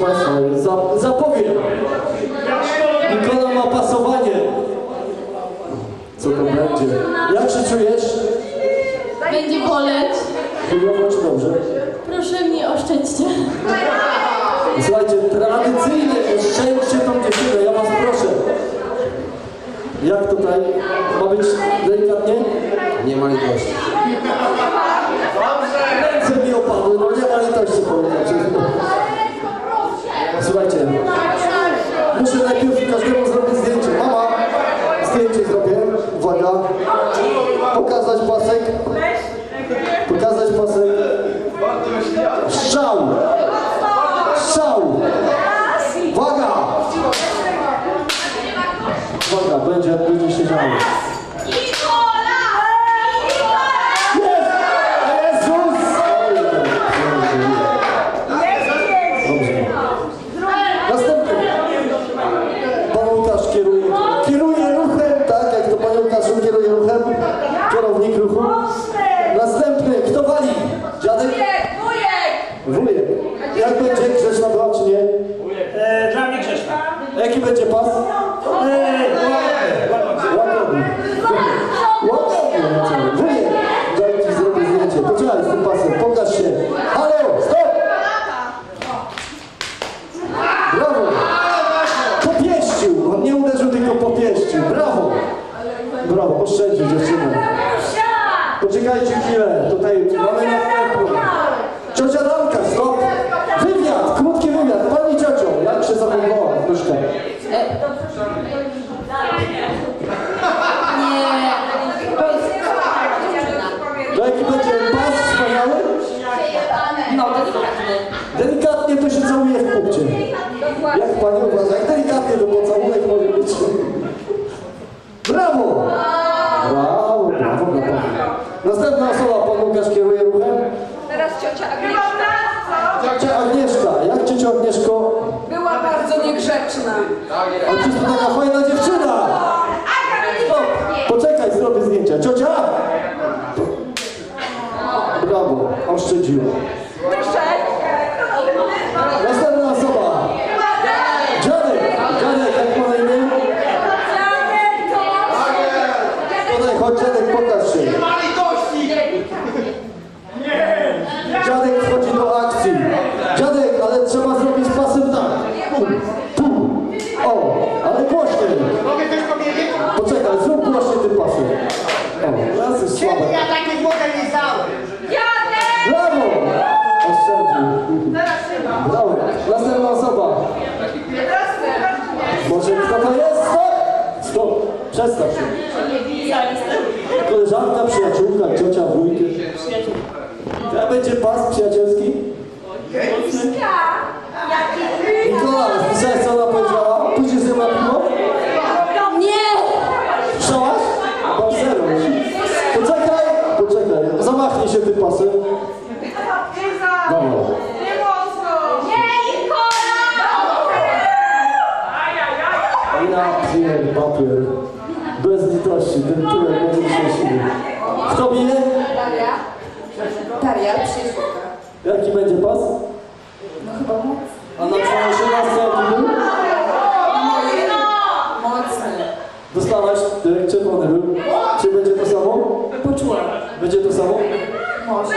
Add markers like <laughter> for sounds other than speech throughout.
Państwa, za, zapowiem. Nikola ma pasowanie. Co to będzie? Jak się czujesz? Będzie boleć. Chujowo czy dobrze? Proszę mnie oszczędźcie. Słuchajcie, tradycyjnie szczęście tą dziewczynę, ja was proszę. Jak tutaj? Ma być delikatnie? Nie ma litości. Ręce mi opadły, no nie ma litości powiedzieć. Słuchajcie, muszę najpierw każdemu zrobić zdjęcie. Mama, zdjęcie zrobię. Uwaga. Pokazać pasek. Pokazać pasek. Strzał. Uwaga. Uwaga, będzie, będzie się działo. Jest! Jezus! Dobrze. Następny. Pan Łukasz kieruje, kieruje ruchem, tak jak to Pan Łukasz kieruje ruchem. Kierownik ruchu. Następny. Kto wali? Dziadek? Wujek. Jak będzie grzeczna była, czy nie? E, dla mnie grzeszna. Jaki będzie pas? E, ładnie, ładnie. Łagodny. Łagodny. Wujek. Daj ci zrobię zdjęcie. Poczekaj z tym pasem. Pokaż się. Halo, stop! Brawo! Popieścił. On nie uderzył, tylko popieścił. Brawo! Brawo, oszczędził dziewczynę. Poczekajcie chwilę. Tutaj mamy następną. Ciocia Danka, stop! Wywiad, krótki wywiad. Pani ciocią, jak się zachowała? Proszę. To jaki będzie pas wspaniały? No, delikatny. Delikatnie to się całuje w kupcie. Jak pani uważa? Jak delikatnie to pocałunek może być? Brawo! Brawo, brawo, brawo. Następna osoba, pan Łukasz kieruje ruchem. Teraz ciocia Agnieszka Ciocia Agnieszka. Jak ciocią Agnieszko? była bardzo niegrzeczna. A to jest taka fajna dziewczyna! Stop! Poczekaj, zrobię zdjęcia. Ciocia! Brawo, oszczędziła. Następna osoba. Dziadek! Dziadek, jak ma na imię? Tutaj, chodź dziadek, pokaż się. Dziadek wchodzi do akcji. Dziadek, ale trzeba zrobić pasem tak. Tu, tu. O, ale głośniej. Poczekaj, zrób głośniej tym pasem. O, raz jest słabe. Ja takiej wodę nie znałem. Brawo! Oszczędził. Brawo. Następna osoba. Może kto to jest? Stop! Stop! Przestań się. Koleżanka, przyjaciółka, ciocia, wujek. To będzie pas przyjacielski? Nikola, słyszałeś co ona powiedziała? Pójdziesz z nią na piwo? Nie! Słyszałaś? Mam zero. Poczekaj, poczekaj. Zamachnij się tym pasem. Dobra. Ja Bez litości, ten tyłek będzie szczęśliwy. Kto bije? Daria? Daria, przyjaciółka. Jaki będzie pas? No chyba moc. A na przykład 18 jaki był? Mocny. Dostałaś, ty, czerwony był. Czy będzie to samo? Poczułam. Będzie to samo? Może.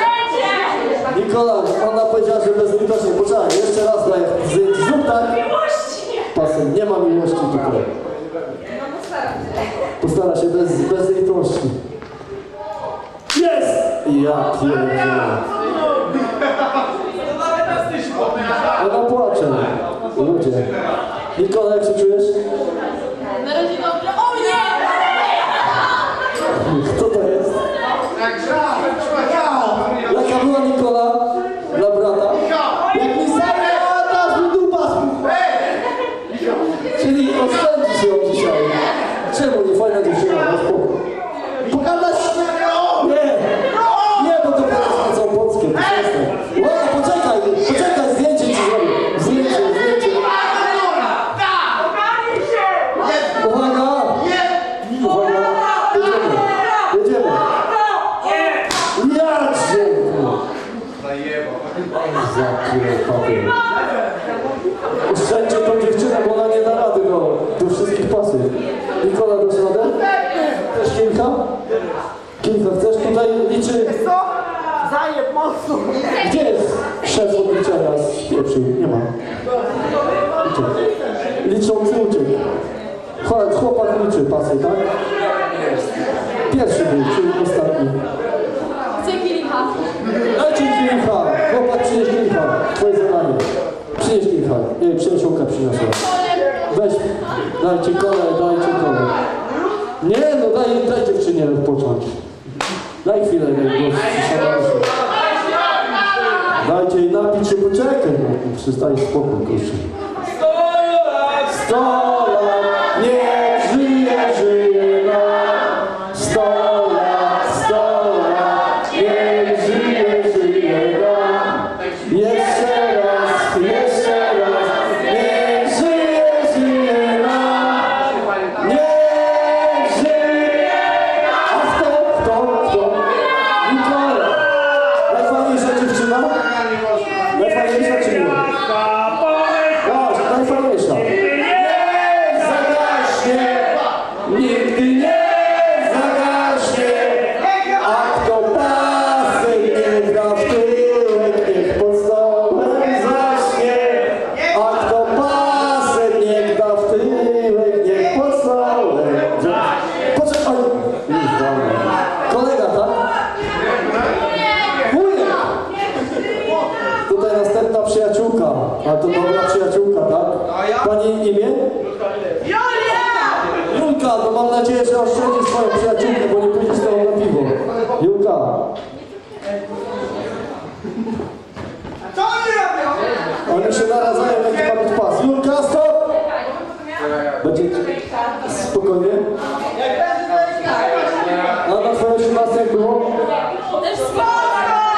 Nikola, ona powiedziała, że bez litości. Poczekaj, jeszcze raz daję. Zrób tak. Pasem, nie ma miłości tutaj. Postara się bez, bez litości. Jest! Ja pierdzielę. Ona płacze. Ludzie. Nikola, jak się czujesz? Na razie dobrze. O nie! Papier. Oszczędźcie tą dziewczynę, bo ona nie da rady do, do wszystkich pasów. Nikola, dasz radę? Też kilka? Kilka chcesz? Tutaj liczy... Zajeb mocno. Gdzie jest szef odliczenia z pieprzył? Nie ma. Liczy. Liczący uciekł. Chłopak liczy pasy, tak? Pierwszy był, czyli ostatni. Chcę kilka. Dajcie kilka! Chłopak przynieś kilka. Twoje zadanie. Przynieś Nie, przyjaciółka przyniosła. Weź, dajcie kole, dajcie kole. Nie, no daj, daj dziewczynie odpocząć. Daj chwilę, daj głos. Dajcie jej napić się, poczekaj. No, przystaj spokój, kurczę. Spokojnie. Jak będzie to jest A na twoją 18 jak było? Też spoko,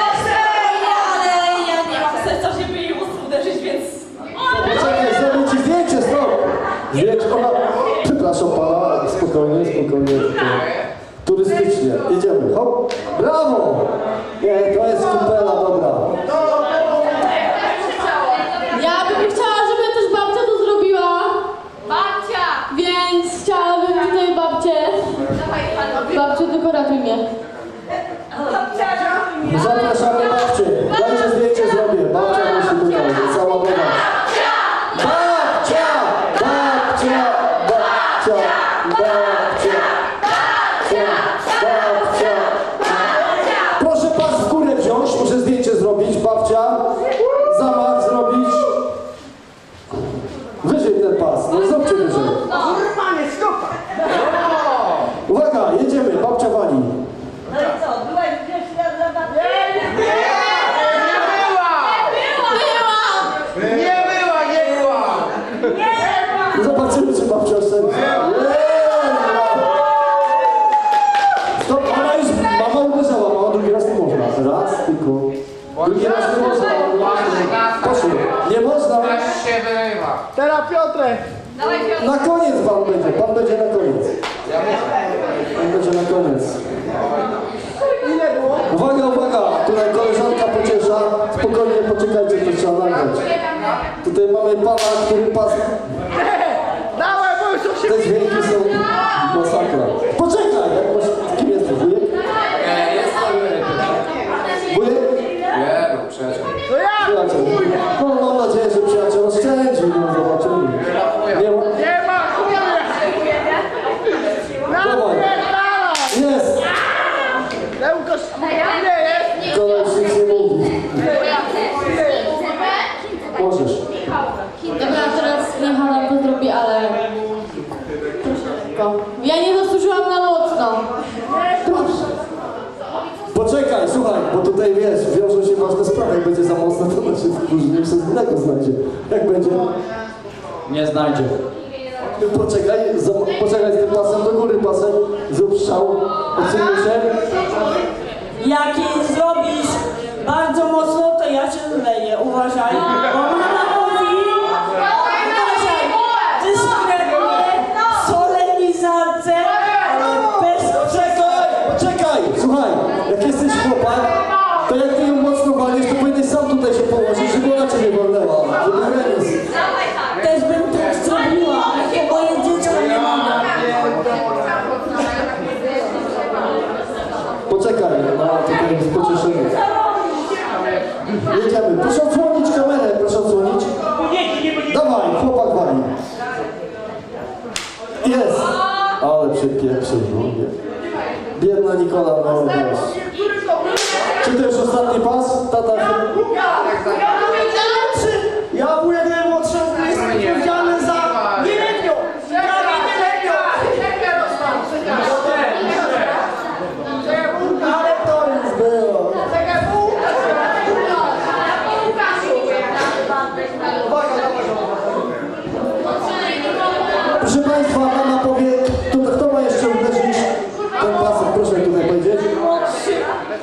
też spoko, ale ja nie mam serca, żeby jej uderzyć, więc... Poczekaj, zrobię ci zdjęcie, stop! Zdjęcie, ona... Przepraszam pana, spokojnie, spokojnie, spokojnie. Turystycznie, jedziemy, hop! Brawo! Nie, to jest kupela, dobra. Ja bym chciała, żeby też babcia to zrobiła. Babcia! Więc chciałabym tutaj babcię. Babciu, tylko ratuj mnie. Zapraszamy babcię. Dajcie zdjęcie zrobię. Babcia musi tutaj, cała woda. Babcia! Babcia! Babcia! Babcia! Babcia! Babcia! Proszę pas w górę wziąć, muszę zdjęcie zrobić. Babcia! Zamach zrobić. Wyżej ten pas, no zróbcie wyżej. Normalnie, stopa. Uwaga, jedziemy, babcia wali. No i co, byłaś grzeczna dla babci? Nie była, nie była. Zobaczymy, czy babcia oszczędzi. Stop, ona już, mama uderzała, mama drugi raz nie można. Raz tylko. Drugi raz nie można. Proszę, nie można. się wyrywa. Teraz Piotrek. Na koniec pan będzie, pan będzie na koniec. Na koniec. Ile było? Uwaga, uwaga, tutaj koleżanka pociesza. Spokojnie poczekajcie, to trzeba nagrać. Tutaj mamy pana, który pas... Dawaj, bo już się... Te dźwięki są masakra. Poczekaj, jak masz... Kim jesteś, wujek? Wujek? To ja. Przyjaciel. No mam nadzieję, że przyjaciel oszczędzi, no zobaczymy. Nie ma... Nie ma chuja. Dawaj. Napierdala. Jest! Lełko, nie jest. Kolej już nic nie mówi. Możesz. Dobra, niech ona to zrobi, ale... Proszę szybko. Ja nie zasłużyłam na mocno. Proszę. Poczekaj, słuchaj, bo tutaj wiesz, wiążą się ważne sprawy. Jak będzie za mocno, to znaczy wkurzy, niech coś innego znajdzie. Jak będzie? Nie znajdzie. Poczekaj, za, poczekaj z tym pasem do góry, pasem, zrób strzał, odsunie się. Jak jej zrobisz bardzo mocno, to ja cię zleję. Uważaj, bo <laughs> To jak ty ją mocno walniesz, to powinieneś sam tutaj się położyć, żeby ona ciebie walnęła. Żeby remis. Tak. Też bym tak zrobiła, bo ja dziecko nie mam. Poczekaj, no, na takie pocieszenie. Jedziemy. Proszę odsłonić kamerę, proszę odsłonić. Dawaj, chłopak wali. Jest! Ale przypieprzył. Biedna Nikola, no wiesz. Czy to już ostatni pas? Tata... Ja wujek najmłodszy jestem odpowiedzialny za nieletnią. Prawie nieletnią. Ale to już było. Proszę Państwa, mama powie, kto, kto ma jeszcze uderzyć ten pasek, proszę tutaj powiedzieć. Najmłodszy,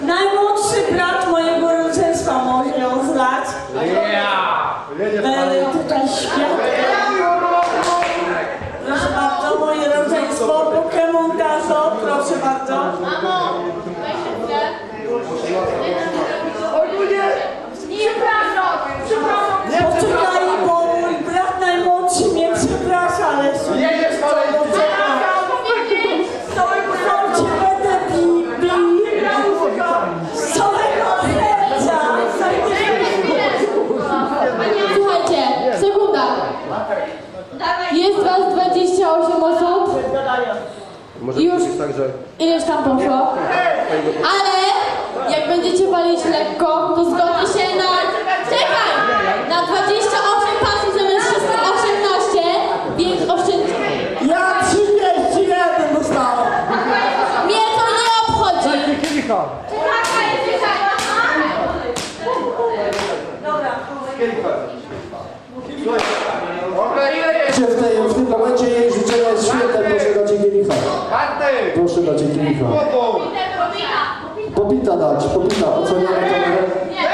najmłodszy brat mojego rodzeństwa może ją zlać. Będę tutaj świadkiem. Proszę bardzo, moje rodzeństwo, Pokémon Gazo, proszę bardzo. Mamo, weź się Poczekaj, bo mój brat najmłodszy mnie przeprasza, ale Jedziesz kolejny. to cię będę bił, bił. Z całego serca. Słuchajcie, sekunda. Jest was 28 osób. Już ileś tam poszło. Ale jak będziecie walić lekko, to zgodzi się na... Czekaj! Na 28 pasów zamiast 18, więc oszczędźcie. Ja 31 dostałem. Mnie to nie obchodzi. Dobra, tej, w tym momencie Bartek! Proszę dać jej kielicha. Wodą! Popita dać, popita, oceniamy kamerę.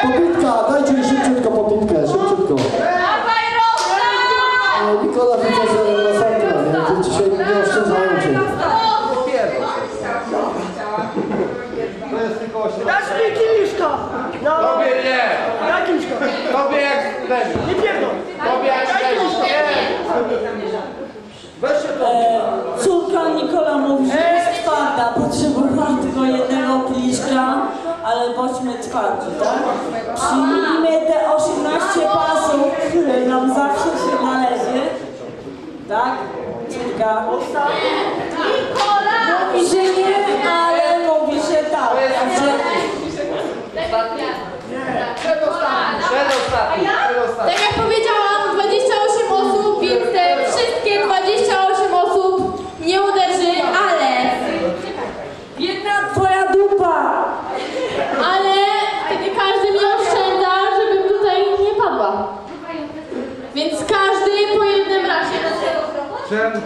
Popitka, dajcie jej szybciutko popitkę, szybciutko. E, Nikola widzę, że masakra, nie? To dzisiaj nie oszczędzają cię. To jest tylko 8. Dasz mi kieliszka. No, Tobie nie! daj kieliszka. Tobie jak! Nie pierdol. Tobie jak ten! Nie! E, córka Nikola mówi, że jest twarda, potrzebowała tylko jednego kieliszka, ale twardzi, tak? Przyjmijmy te 18 pasów, które nam zawsze się należy, tak? Córka mówi, że nie, ale mówi, że tak. Także Przedostatni! Przedostatni! Tak jak powiedziałam, 28 osób, więc te wszystkie 28 osób nie uderzy, ale... jedna twoja dupa. Ale wtedy każdy mnie oszczędza, żebym tutaj nie padła. Więc każdy po jednym razie.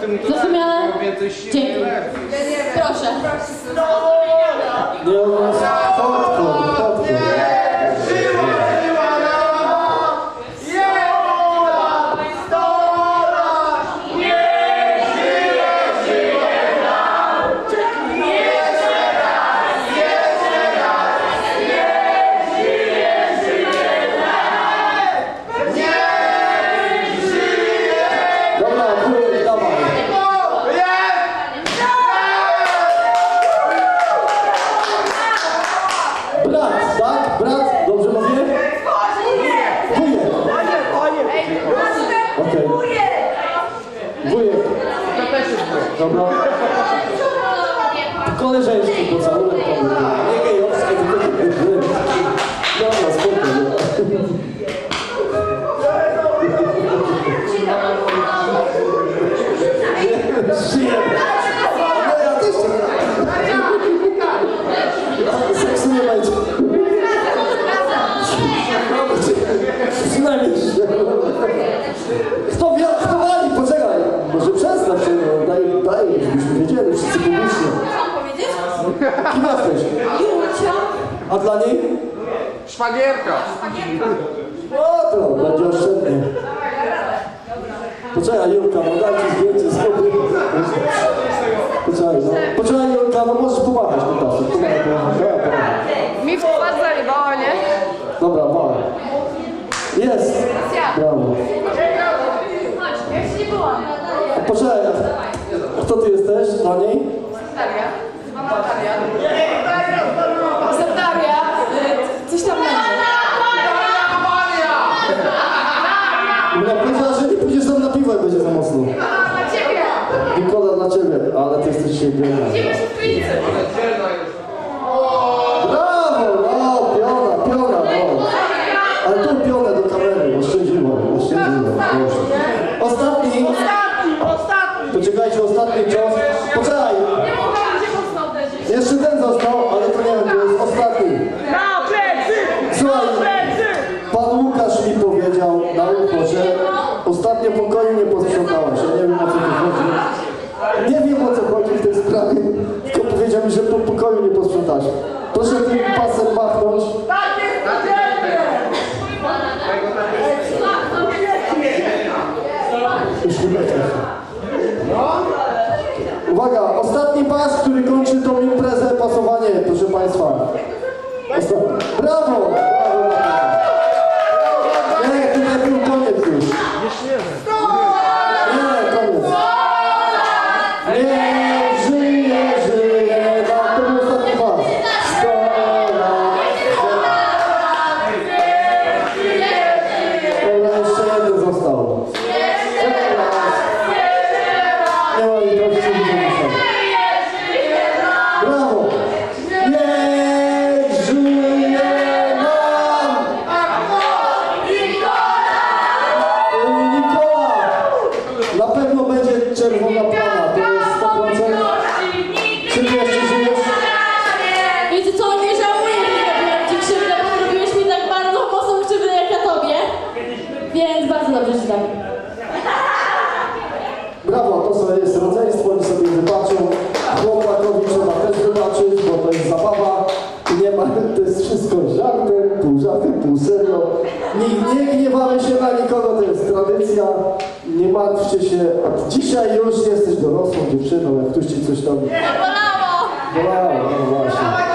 Czemu ty mu to Zrozumiałe? dasz? więcej siły Dzięki. energii. Proszę. Nie, on jest chodką, Szwagierka! O, to będzie oszczędnie. Poczekaj, Julka, no dajcie zdjęcie z góry. Poczekaj, no. Poczekaj, Julka, no możesz pomagać po prostu. Pomagaj, pomagaj. Dobra, pomagaj. Mi w twarz nie? Dobra, mała. Jest. Brawo. Ja nie byłam. Poczekaj, a kto ty jesteś dla niej? Mama Daria. Daria, coś tam będzie. Uma coisa a pamiętasz. To tym pasem machnąć. Tak jest to Uwaga, ostatni pas, który kończy tą imprezę, pasowanie, proszę Państwa. Ostatni. Brawo! Nie, gniewamy się na nikogo, to jest tradycja. Nie martwcie się, od dzisiaj już jesteś dorosłą dziewczyną, jak ktoś ci coś tam... Bolało! Bolało, no właśnie.